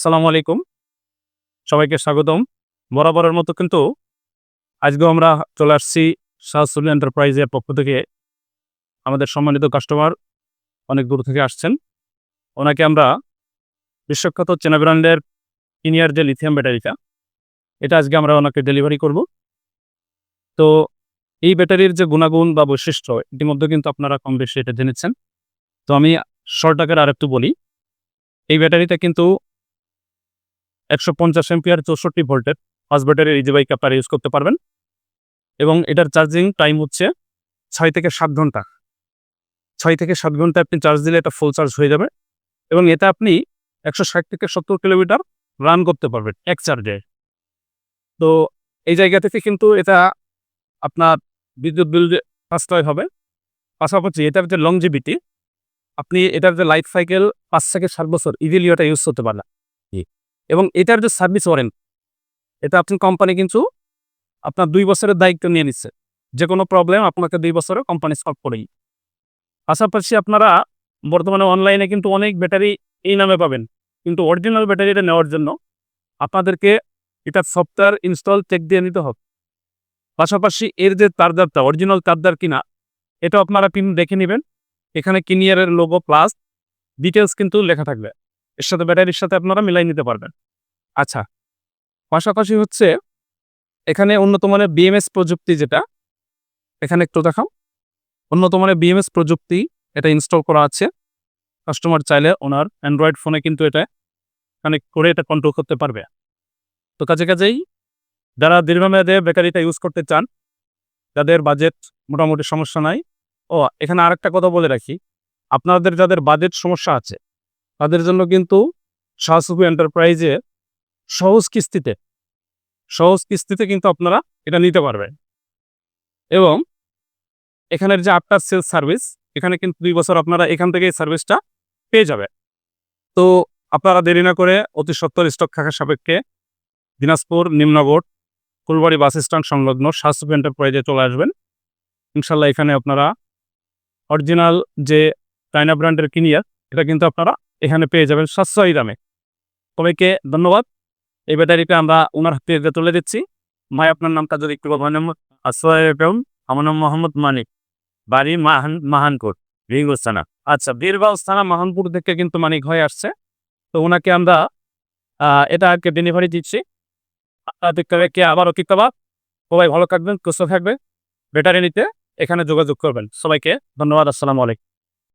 আসসালামু আলাইকুম। সবাইকে স্বাগতম। বরাবরের মতো কিন্তু আজকেও আমরা চলে আসছি শাহসুল এন্টারপ্রাইজের পক্ষ থেকে। আমাদের সম্মানিত কাস্টমার অনেক দূর থেকে আসছেন। ওনাকে আমরা বিশ্বখ্যাত চেনা ব্র্যান্ডের ইনিয়ার যে লিথিয়াম ব্যাটারিটা, এটা আজকে আমরা ওনাকে ডেলিভারি করব। তো এই ব্যাটারির যে গুণাগুণ বা বৈশিষ্ট্য, ইতিমধ্যে কিন্তু আপনারা কম বেশি এটা জেনেছেন। তো আমি শর্ট আকারে আরেকটু বলি। এই ব্যাটারিটা কিন্তু একশো পঞ্চাশ এমপিআর চৌষট্টি ভোল্টের ফাস্ট ব্যাটারির ইজি বাইক আপনারা ইউজ করতে পারবেন। এবং এটার চার্জিং টাইম হচ্ছে ছয় থেকে সাত ঘণ্টা। ছয় থেকে সাত ঘণ্টা আপনি চার্জ দিলে এটা ফুল চার্জ হয়ে যাবে। এবং এতে আপনি একশো ষাট থেকে সত্তর কিলোমিটার রান করতে পারবেন এক চার্জে তো এই জায়গা থেকে কিন্তু এটা আপনার বিদ্যুৎ বিল যে সাশ্রয় হবে। পাশাপাশি এটার যে লংজিবিটি আপনি এটার যে লাইফ সাইকেল পাঁচ থেকে সাত বছর ইজিলি ওটা ইউজ করতে পারবেন। এবং এটার যে সার্ভিস ওয়ারেন্ট, এটা আপনি কোম্পানি কিন্তু আপনার দুই বছরের দায়িত্ব নিয়ে নিচ্ছে। যে কোনো প্রবলেম আপনাকে দুই বছরে কোম্পানি সলভ করেই। পাশাপাশি আপনারা বর্তমানে অনলাইনে কিন্তু অনেক ব্যাটারি এই নামে পাবেন। কিন্তু অরিজিনাল ব্যাটারিটা নেওয়ার জন্য আপনাদেরকে এটা সফটওয়্যার ইনস্টল চেক দিয়ে নিতে হবে। পাশাপাশি এর যে চার্জারটা অরিজিনাল চার্জার কিনা এটা আপনারা পিন দেখে নেবেন। এখানে কিনিয়ারের লোগো প্লাস ডিটেলস কিন্তু লেখা থাকবে। এর সাথে ব্যাটারির সাথে আপনারা মিলাই নিতে পারবেন। আচ্ছা পাশাপাশি হচ্ছে এখানে উন্নত মানের বিএমএস প্রযুক্তি যেটা, এখানে একটু দেখাও। উন্নত মানের বিএমএস প্রযুক্তি এটা ইনস্টল করা আছে। কাস্টমার চাইলে ওনার অ্যান্ড্রয়েড ফোনে কিন্তু এটা কানেক্ট করে এটা কন্ট্রোল করতে পারবে। তো কাজে কাজেই যারা দীর্ঘমেয়াদে বেকারিটা ইউজ করতে চান, যাদের বাজেট মোটামুটি সমস্যা নাই, ও এখানে আরেকটা কথা বলে রাখি। আপনাদের যাদের বাজেট সমস্যা আছে তাদের জন্য কিন্তু শাহসুফি এন্টারপ্রাইজে সহজ কিস্তিতে সহজ কিস্তিতে কিন্তু আপনারা এটা নিতে পারবেন। এবং এখানের যে আফটার সেলস সার্ভিস এখানে কিন্তু দুই বছর আপনারা এখান থেকে এই সার্ভিসটা পেয়ে যাবে তো আপনারা দেরি না করে অতি সত্তর স্টক থাকার সাপেক্ষে দিনাজপুর, নিম্নগড়, ফুলবাড়ি বাস স্ট্যান্ড সংলগ্ন শাহসুফি এন্টারপ্রাইজে চলে আসবেন। ইনশাল্লাহ এখানে আপনারা অরিজিনাল যে চাইনা ব্র্যান্ডের কিনিয়ার এটা কিন্তু আপনারা এখানে পেয়ে যাবেন সাশ্রয়ী দামে। সবাইকে ধন্যবাদ। এই ব্যাটারিটা আমরা ওনার হাতে তুলে দিচ্ছি। ভাই, আপনার নামটা যদি একটু বলেন আসসালাম আমার নাম মোহাম্মদ মানিক। বাড়ি মাহান, মাহানপুর বীরগঞ্জ আচ্ছা বীরগঞ্জ থানা মাহানপুর থেকে কিন্তু মানিক হয়ে আসছে। তো ওনাকে আমরা এটা আজকে ডেলিভারি দিচ্ছি। আপনাদেরকে আবারও কি কবা সবাই ভালো থাকবেন, সুস্থ থাকবে ব্যাটারি নিতে এখানে যোগাযোগ করবেন। সবাইকে ধন্যবাদ। আসসালামু আলাইকুম।